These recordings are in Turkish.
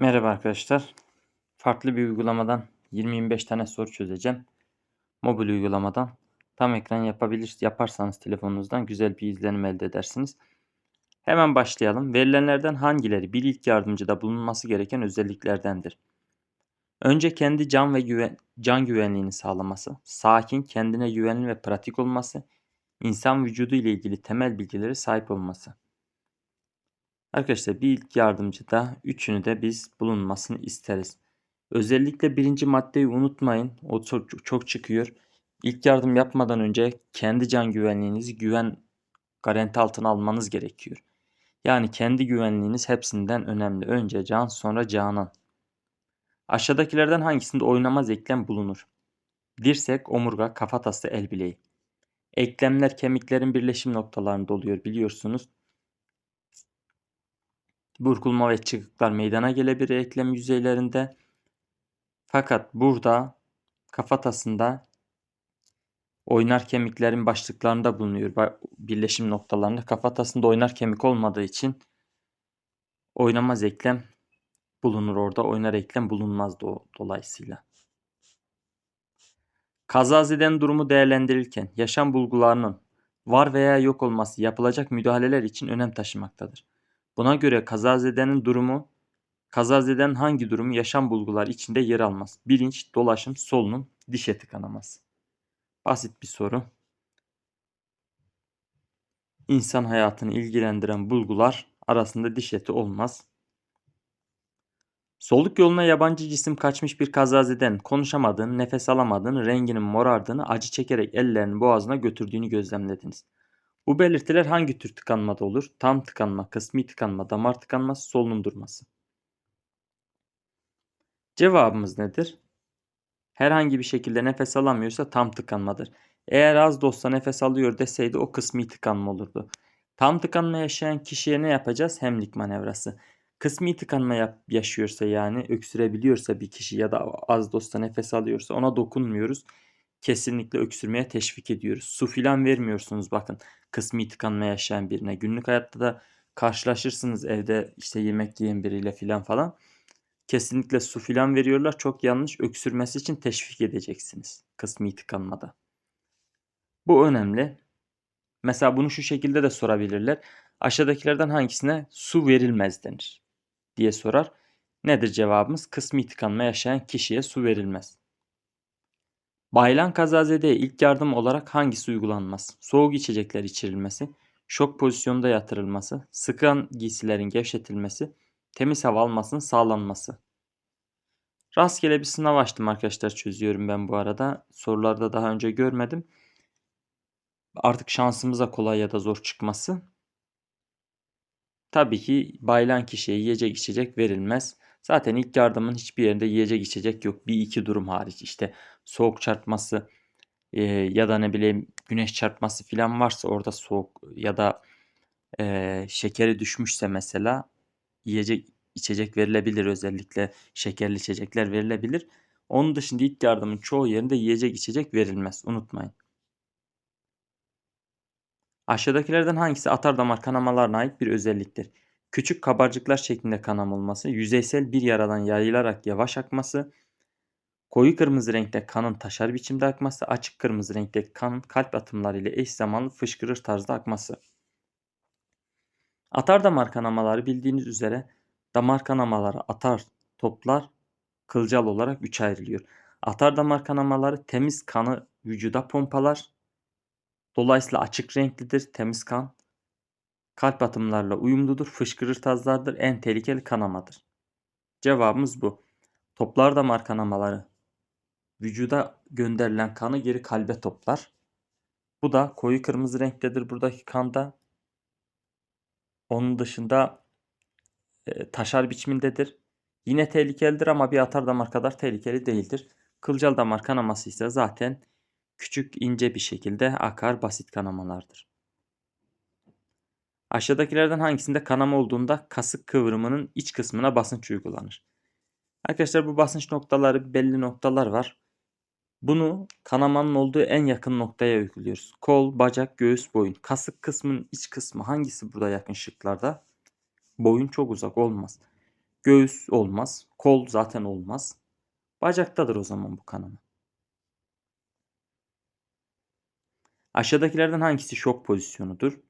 Merhaba arkadaşlar. Farklı bir uygulamadan 20-25 tane soru çözeceğim. Mobil uygulamadan. Tam ekran yapabilir, yaparsanız telefonunuzdan güzel bir izlenim elde edersiniz. Hemen başlayalım. Verilenlerden hangileri bir ilk yardımcıda bulunması gereken özelliklerdendir? Önce kendi can ve güven, can güvenliğini sağlaması, sakin, kendine güvenli ve pratik olması, insan vücudu ile ilgili temel bilgileri sahip olması. Arkadaşlar bir ilk yardımcıda üçünü de biz bulunmasını isteriz. Özellikle birinci maddeyi unutmayın. O çok, çok çıkıyor. İlk yardım yapmadan önce kendi can güvenliğinizi güven garanti altına almanız gerekiyor. Yani kendi güvenliğiniz hepsinden önemli. Önce can sonra canan. Aşağıdakilerden hangisinde oynamaz eklem bulunur? Dirsek, omurga, kafatası, el bileği. Eklemler kemiklerin birleşim noktalarında oluyor biliyorsunuz. Burkulma ve çıkıklar meydana gelebilir eklem yüzeylerinde. Fakat burada kafatasında oynar kemiklerin başlıklarında bulunuyor. Birleşim noktalarında kafatasında oynar kemik olmadığı için oynamaz eklem bulunur orada. Oynar eklem bulunmaz do dolayısıyla. Kazazeden durumu değerlendirirken yaşam bulgularının var veya yok olması yapılacak müdahaleler için önem taşımaktadır. Buna göre kazazedenin durumu kazazeden hangi durum yaşam bulgular içinde yer almaz? Bilinç, dolaşım, solunum, diş eti kanaması. Basit bir soru. İnsan hayatını ilgilendiren bulgular arasında diş eti olmaz. Soluk yoluna yabancı cisim kaçmış bir kazazeden konuşamadığını, nefes alamadığını, renginin morardığını, acı çekerek ellerini boğazına götürdüğünü gözlemlediniz. Bu belirtiler hangi tür tıkanmada olur? Tam tıkanma, kısmi tıkanma, damar tıkanması, solunum durması. Cevabımız nedir? Herhangi bir şekilde nefes alamıyorsa tam tıkanmadır. Eğer az da olsa nefes alıyor deseydi o kısmi tıkanma olurdu. Tam tıkanma yaşayan kişiye ne yapacağız? Hemlik manevrası. Kısmi tıkanma yaşıyorsa yani öksürebiliyorsa bir kişi ya da az da olsa nefes alıyorsa ona dokunmuyoruz kesinlikle öksürmeye teşvik ediyoruz. Su filan vermiyorsunuz bakın kısmi tıkanma yaşayan birine. Günlük hayatta da karşılaşırsınız evde işte yemek yiyen biriyle filan falan. Kesinlikle su filan veriyorlar. Çok yanlış. Öksürmesi için teşvik edeceksiniz kısmi tıkanmada. Bu önemli. Mesela bunu şu şekilde de sorabilirler. Aşağıdakilerden hangisine su verilmez denir diye sorar. Nedir cevabımız? Kısmi tıkanma yaşayan kişiye su verilmez. Bayılan kazazedeye ilk yardım olarak hangisi uygulanmaz? Soğuk içecekler içirilmesi, şok pozisyonda yatırılması, sıkan giysilerin gevşetilmesi, temiz hava almasının sağlanması. Rastgele bir sınav açtım arkadaşlar çözüyorum ben bu arada. Sorularda daha önce görmedim. Artık şansımıza kolay ya da zor çıkması. Tabii ki bayılan kişiye yiyecek içecek verilmez. Zaten ilk yardımın hiçbir yerinde yiyecek içecek yok. Bir iki durum hariç işte soğuk çarpması e, ya da ne bileyim güneş çarpması falan varsa orada soğuk ya da e, şekeri düşmüşse mesela yiyecek içecek verilebilir özellikle şekerli içecekler verilebilir. Onun dışında ilk yardımın çoğu yerinde yiyecek içecek verilmez unutmayın. Aşağıdakilerden hangisi atar damar kanamalarına ait bir özelliktir? Küçük kabarcıklar şeklinde kanam olması, yüzeysel bir yaradan yayılarak yavaş akması, koyu kırmızı renkte kanın taşar biçimde akması, açık kırmızı renkte kanın kalp atımları ile eş zamanlı fışkırır tarzda akması. Atar damar kanamaları bildiğiniz üzere damar kanamaları atar toplar kılcal olarak üç ayrılıyor. Atar damar kanamaları temiz kanı vücuda pompalar. Dolayısıyla açık renklidir temiz kan kalp atımlarla uyumludur, fışkırır tazlardır, en tehlikeli kanamadır. Cevabımız bu. Toplar damar kanamaları vücuda gönderilen kanı geri kalbe toplar. Bu da koyu kırmızı renktedir buradaki kanda. Onun dışında e, taşar biçimindedir. Yine tehlikelidir ama bir atar damar kadar tehlikeli değildir. Kılcal damar kanaması ise zaten küçük ince bir şekilde akar basit kanamalardır. Aşağıdakilerden hangisinde kanama olduğunda kasık kıvrımının iç kısmına basınç uygulanır? Arkadaşlar bu basınç noktaları belli noktalar var. Bunu kanamanın olduğu en yakın noktaya uyguluyoruz. Kol, bacak, göğüs, boyun. Kasık kısmının iç kısmı hangisi burada yakın şıklarda? Boyun çok uzak olmaz. Göğüs olmaz. Kol zaten olmaz. Bacaktadır o zaman bu kanama. Aşağıdakilerden hangisi şok pozisyonudur?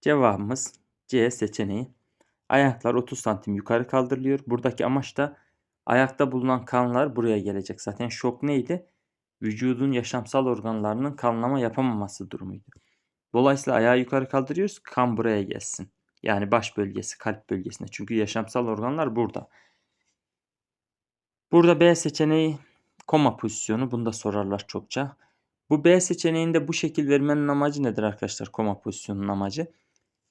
Cevabımız C seçeneği. Ayaklar 30 santim yukarı kaldırılıyor. Buradaki amaç da ayakta bulunan kanlar buraya gelecek. Zaten şok neydi? Vücudun yaşamsal organlarının kanlama yapamaması durumuydu. Dolayısıyla ayağı yukarı kaldırıyoruz. Kan buraya gelsin. Yani baş bölgesi, kalp bölgesine. Çünkü yaşamsal organlar burada. Burada B seçeneği koma pozisyonu. Bunu da sorarlar çokça. Bu B seçeneğinde bu şekil vermenin amacı nedir arkadaşlar? Koma pozisyonunun amacı.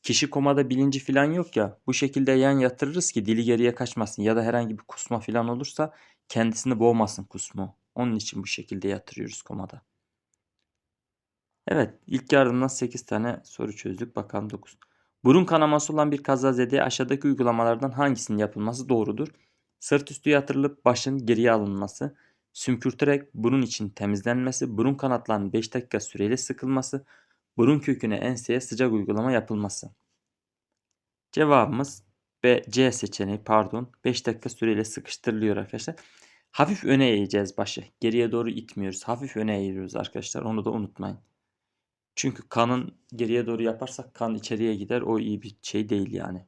Kişi komada bilinci falan yok ya. Bu şekilde yan yatırırız ki dili geriye kaçmasın ya da herhangi bir kusma falan olursa kendisini boğmasın kusmu. Onun için bu şekilde yatırıyoruz komada. Evet ilk yardımdan 8 tane soru çözdük. Bakalım 9. Burun kanaması olan bir kazazedeye aşağıdaki uygulamalardan hangisinin yapılması doğrudur? Sırt üstü yatırılıp başın geriye alınması, sümkürterek burun için temizlenmesi, burun kanatlarının 5 dakika süreyle sıkılması, burun köküne enseye sıcak uygulama yapılması. Cevabımız B, C seçeneği pardon 5 dakika süreyle sıkıştırılıyor arkadaşlar. Hafif öne eğeceğiz başı. Geriye doğru itmiyoruz. Hafif öne eğiyoruz arkadaşlar. Onu da unutmayın. Çünkü kanın geriye doğru yaparsak kan içeriye gider. O iyi bir şey değil yani.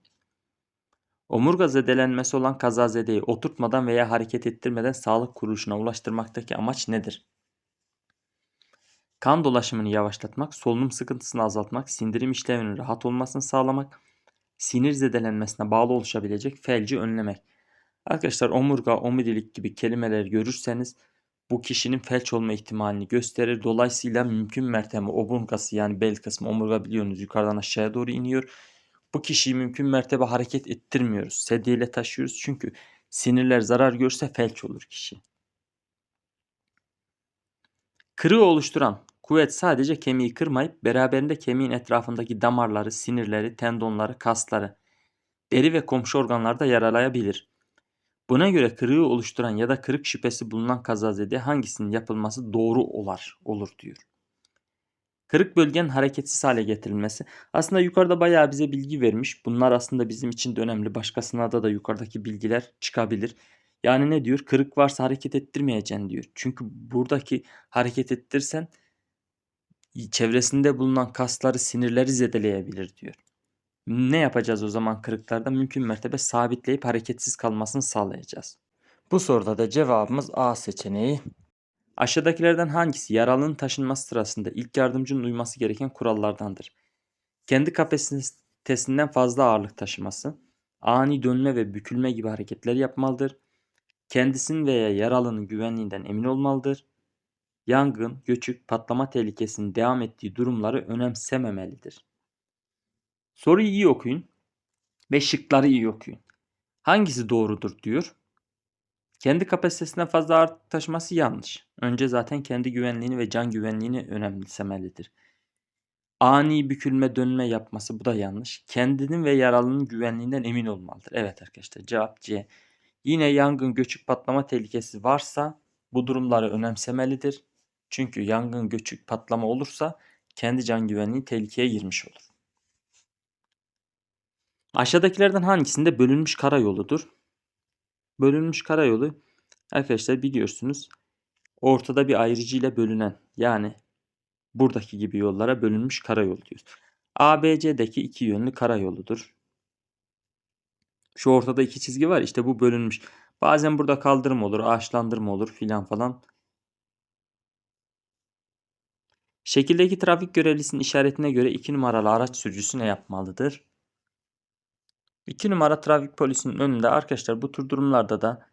Omurga zedelenmesi olan kazazedeyi oturtmadan veya hareket ettirmeden sağlık kuruluşuna ulaştırmaktaki amaç nedir? Kan dolaşımını yavaşlatmak, solunum sıkıntısını azaltmak, sindirim işlevinin rahat olmasını sağlamak, sinir zedelenmesine bağlı oluşabilecek felci önlemek. Arkadaşlar omurga, omurilik gibi kelimeler görürseniz bu kişinin felç olma ihtimalini gösterir. Dolayısıyla mümkün mertebe omurgası yani bel kısmı omurga biliyorsunuz yukarıdan aşağıya doğru iniyor. Bu kişiyi mümkün mertebe hareket ettirmiyoruz. Sedyeyle taşıyoruz çünkü sinirler zarar görse felç olur kişi. Kırığı oluşturan kuvvet sadece kemiği kırmayıp beraberinde kemiğin etrafındaki damarları, sinirleri, tendonları, kasları, deri ve komşu organlarda yaralayabilir. Buna göre kırığı oluşturan ya da kırık şüphesi bulunan kazazede hangisinin yapılması doğru olar, olur diyor. Kırık bölgenin hareketsiz hale getirilmesi. Aslında yukarıda bayağı bize bilgi vermiş. Bunlar aslında bizim için de önemli. Başkasına da da yukarıdaki bilgiler çıkabilir. Yani ne diyor? Kırık varsa hareket ettirmeyeceksin diyor. Çünkü buradaki hareket ettirsen çevresinde bulunan kasları, sinirleri zedeleyebilir diyor. Ne yapacağız o zaman kırıklarda? Mümkün mertebe sabitleyip hareketsiz kalmasını sağlayacağız. Bu soruda da cevabımız A seçeneği. Aşağıdakilerden hangisi yaralının taşınması sırasında ilk yardımcının uyması gereken kurallardandır? Kendi kapasitesinden fazla ağırlık taşıması, ani dönme ve bükülme gibi hareketler yapmalıdır. Kendisinin veya yaralının güvenliğinden emin olmalıdır. Yangın, göçük, patlama tehlikesinin devam ettiği durumları önemsememelidir. Soruyu iyi okuyun ve şıkları iyi okuyun. Hangisi doğrudur diyor. Kendi kapasitesinden fazla ağırlık taşıması yanlış. Önce zaten kendi güvenliğini ve can güvenliğini önemsemelidir. Ani bükülme dönme yapması bu da yanlış. Kendinin ve yaralının güvenliğinden emin olmalıdır. Evet arkadaşlar cevap C. Yine yangın göçük patlama tehlikesi varsa bu durumları önemsemelidir. Çünkü yangın göçük patlama olursa kendi can güvenliği tehlikeye girmiş olur. Aşağıdakilerden hangisinde bölünmüş karayoludur? Bölünmüş karayolu arkadaşlar biliyorsunuz ortada bir ayrıcı ile bölünen yani buradaki gibi yollara bölünmüş karayolu diyoruz. ABC'deki iki yönlü karayoludur. Şu ortada iki çizgi var işte bu bölünmüş. Bazen burada kaldırım olur, ağaçlandırma olur filan falan. Şekildeki trafik görevlisinin işaretine göre 2 numaralı araç sürücüsü ne yapmalıdır? 2 numara trafik polisinin önünde arkadaşlar bu tür durumlarda da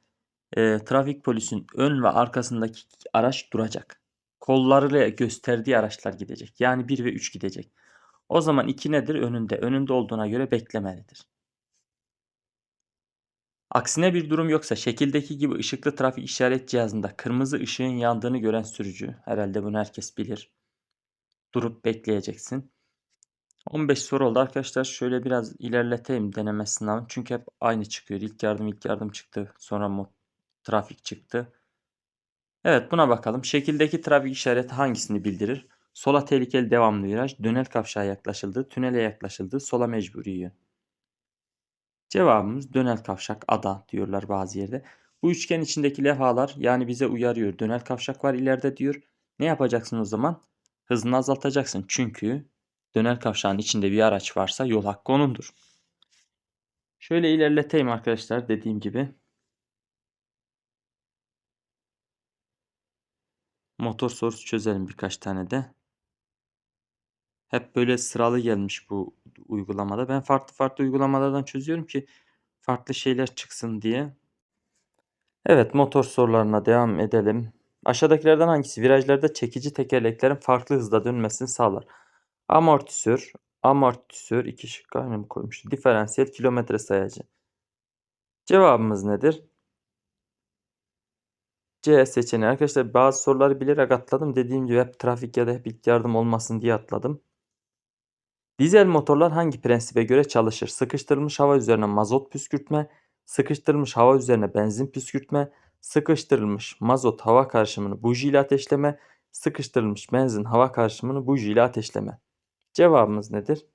e, trafik polisin ön ve arkasındaki araç duracak. Kollarıyla gösterdiği araçlar gidecek. Yani 1 ve 3 gidecek. O zaman 2 nedir? Önünde. Önünde olduğuna göre beklemelidir. Aksine bir durum yoksa şekildeki gibi ışıklı trafik işaret cihazında kırmızı ışığın yandığını gören sürücü. Herhalde bunu herkes bilir. Durup bekleyeceksin. 15 soru oldu arkadaşlar. Şöyle biraz ilerleteyim deneme sınavını. Çünkü hep aynı çıkıyor. İlk yardım ilk yardım çıktı. Sonra mod trafik çıktı. Evet buna bakalım. Şekildeki trafik işareti hangisini bildirir? Sola tehlikeli devamlı viraj, dönel kavşağa yaklaşıldı, tünele yaklaşıldı, sola mecburi yön. Cevabımız dönel kavşak ada diyorlar bazı yerde. Bu üçgen içindeki levhalar yani bize uyarıyor. Dönel kavşak var ileride diyor. Ne yapacaksın o zaman? Hızını azaltacaksın. Çünkü dönel kavşağın içinde bir araç varsa yol hakkı onundur. Şöyle ilerleteyim arkadaşlar dediğim gibi. Motor sorusu çözelim birkaç tane de. Hep böyle sıralı gelmiş bu uygulamada. Ben farklı farklı uygulamalardan çözüyorum ki farklı şeyler çıksın diye. Evet motor sorularına devam edelim. Aşağıdakilerden hangisi virajlarda çekici tekerleklerin farklı hızda dönmesini sağlar? Amortisör, amortisör iki şık aynı mı koymuş? Diferansiyel kilometre sayacı. Cevabımız nedir? C seçeneği. Arkadaşlar bazı soruları bilerek atladım. Dediğim gibi hep trafik ya da hep ilk yardım olmasın diye atladım. Dizel motorlar hangi prensibe göre çalışır? Sıkıştırılmış hava üzerine mazot püskürtme, sıkıştırılmış hava üzerine benzin püskürtme, sıkıştırılmış mazot hava karışımını buji ile ateşleme, sıkıştırılmış benzin hava karışımını buji ile ateşleme. Cevabımız nedir?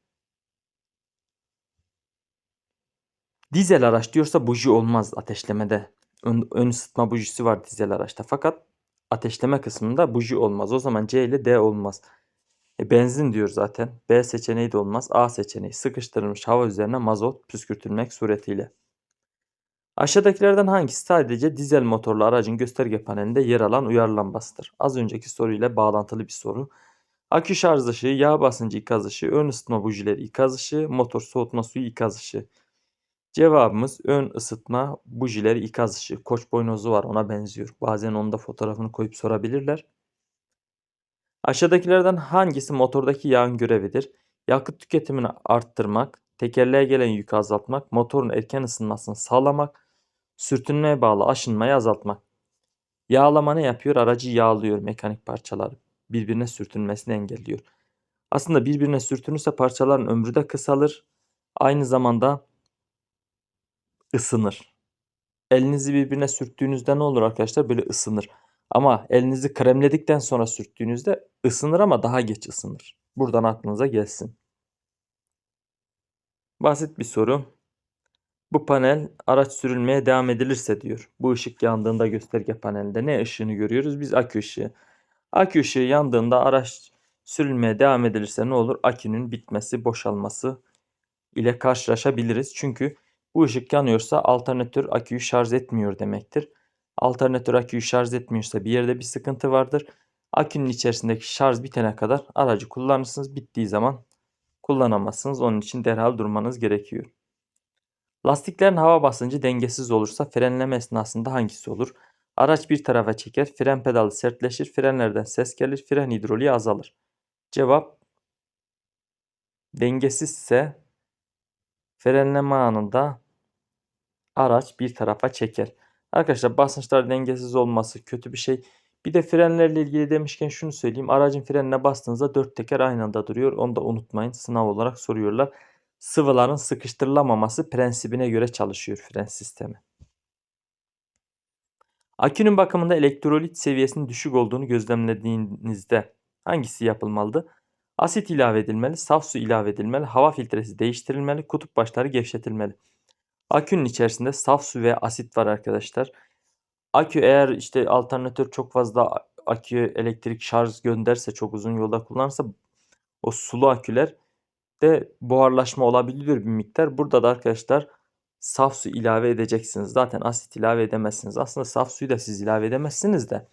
Dizel araç diyorsa buji olmaz ateşlemede. Ön, ön ısıtma bujisi var dizel araçta. Fakat ateşleme kısmında buji olmaz. O zaman C ile D olmaz. E, benzin diyor zaten. B seçeneği de olmaz. A seçeneği sıkıştırılmış hava üzerine mazot püskürtülmek suretiyle. Aşağıdakilerden hangisi sadece dizel motorlu aracın gösterge panelinde yer alan uyarı lambasıdır? Az önceki soruyla bağlantılı bir soru. Akü şarj ışığı, yağ basıncı ikaz ışığı, ön ısıtma bujileri ikaz ışığı, motor soğutma suyu ikaz ışığı. Cevabımız ön ısıtma bujileri ikaz ışığı. Koç boynozu var ona benziyor. Bazen onun da fotoğrafını koyup sorabilirler. Aşağıdakilerden hangisi motordaki yağın görevidir? Yakıt tüketimini arttırmak, tekerleğe gelen yükü azaltmak, motorun erken ısınmasını sağlamak, sürtünmeye bağlı aşınmayı azaltmak. Yağlama ne yapıyor? Aracı yağlıyor mekanik parçalar. Birbirine sürtünmesini engelliyor. Aslında birbirine sürtünürse parçaların ömrü de kısalır. Aynı zamanda ısınır. Elinizi birbirine sürttüğünüzde ne olur arkadaşlar? Böyle ısınır. Ama elinizi kremledikten sonra sürttüğünüzde ısınır ama daha geç ısınır. Buradan aklınıza gelsin. Basit bir soru. Bu panel araç sürülmeye devam edilirse diyor. Bu ışık yandığında gösterge panelinde ne ışığını görüyoruz? Biz akü ışığı. Akü ışığı yandığında araç sürülmeye devam edilirse ne olur? Akünün bitmesi, boşalması ile karşılaşabiliriz. Çünkü bu ışık yanıyorsa alternatör aküyü şarj etmiyor demektir. Alternatör aküyü şarj etmiyorsa bir yerde bir sıkıntı vardır. Akünün içerisindeki şarj bitene kadar aracı kullanırsınız. Bittiği zaman kullanamazsınız. Onun için derhal durmanız gerekiyor. Lastiklerin hava basıncı dengesiz olursa frenleme esnasında hangisi olur? Araç bir tarafa çeker, fren pedalı sertleşir, frenlerden ses gelir, fren hidroliği azalır. Cevap dengesizse frenleme anında araç bir tarafa çeker. Arkadaşlar basınçlar dengesiz olması kötü bir şey. Bir de frenlerle ilgili demişken şunu söyleyeyim. Aracın frenine bastığınızda dört teker aynı anda duruyor. Onu da unutmayın. Sınav olarak soruyorlar. Sıvıların sıkıştırılamaması prensibine göre çalışıyor fren sistemi. Akünün bakımında elektrolit seviyesinin düşük olduğunu gözlemlediğinizde hangisi yapılmalıdır? Asit ilave edilmeli, saf su ilave edilmeli, hava filtresi değiştirilmeli, kutup başları gevşetilmeli. Akünün içerisinde saf su ve asit var arkadaşlar. Akü eğer işte alternatör çok fazla akü elektrik şarj gönderse çok uzun yolda kullanırsa o sulu aküler de buharlaşma olabiliyor bir miktar. Burada da arkadaşlar saf su ilave edeceksiniz. Zaten asit ilave edemezsiniz. Aslında saf suyu da siz ilave edemezsiniz de.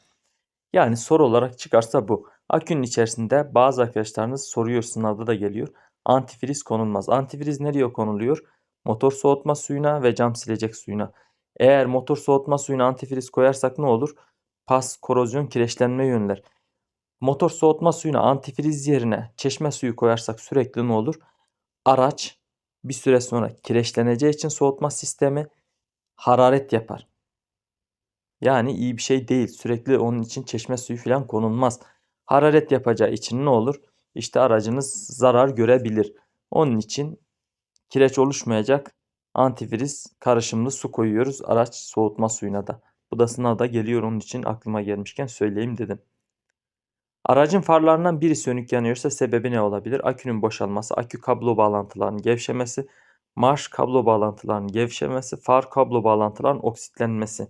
Yani soru olarak çıkarsa bu. Akünün içerisinde bazı arkadaşlarınız soruyor sınavda da geliyor. Antifriz konulmaz. Antifriz nereye konuluyor? Motor soğutma suyuna ve cam silecek suyuna. Eğer motor soğutma suyuna antifriz koyarsak ne olur? Pas, korozyon, kireçlenme yönler. Motor soğutma suyuna antifriz yerine çeşme suyu koyarsak sürekli ne olur? Araç bir süre sonra kireçleneceği için soğutma sistemi hararet yapar. Yani iyi bir şey değil. Sürekli onun için çeşme suyu falan konulmaz. Hararet yapacağı için ne olur? İşte aracınız zarar görebilir. Onun için kireç oluşmayacak antifriz karışımlı su koyuyoruz araç soğutma suyuna da. Bu da sınavda geliyor onun için aklıma gelmişken söyleyeyim dedim. Aracın farlarından biri sönük yanıyorsa sebebi ne olabilir? Akünün boşalması, akü kablo bağlantılarının gevşemesi, Marş kablo bağlantılarının gevşemesi, far kablo bağlantılarının oksitlenmesi.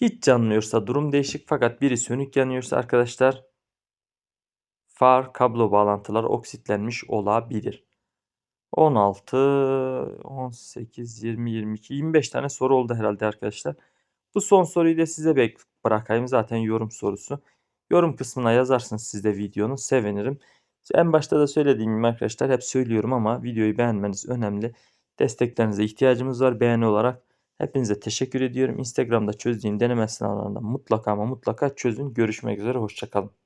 Hiç yanmıyorsa durum değişik fakat biri sönük yanıyorsa arkadaşlar far kablo bağlantıları oksitlenmiş olabilir. 16, 18, 20, 22, 25 tane soru oldu herhalde arkadaşlar. Bu son soruyu da size bırakayım zaten yorum sorusu. Yorum kısmına yazarsınız siz de videonun sevinirim. En başta da söylediğim gibi arkadaşlar hep söylüyorum ama videoyu beğenmeniz önemli. Desteklerinize ihtiyacımız var beğeni olarak. Hepinize teşekkür ediyorum. Instagram'da çözdüğüm deneme sınavlarında mutlaka ama mutlaka çözün. Görüşmek üzere. Hoşçakalın.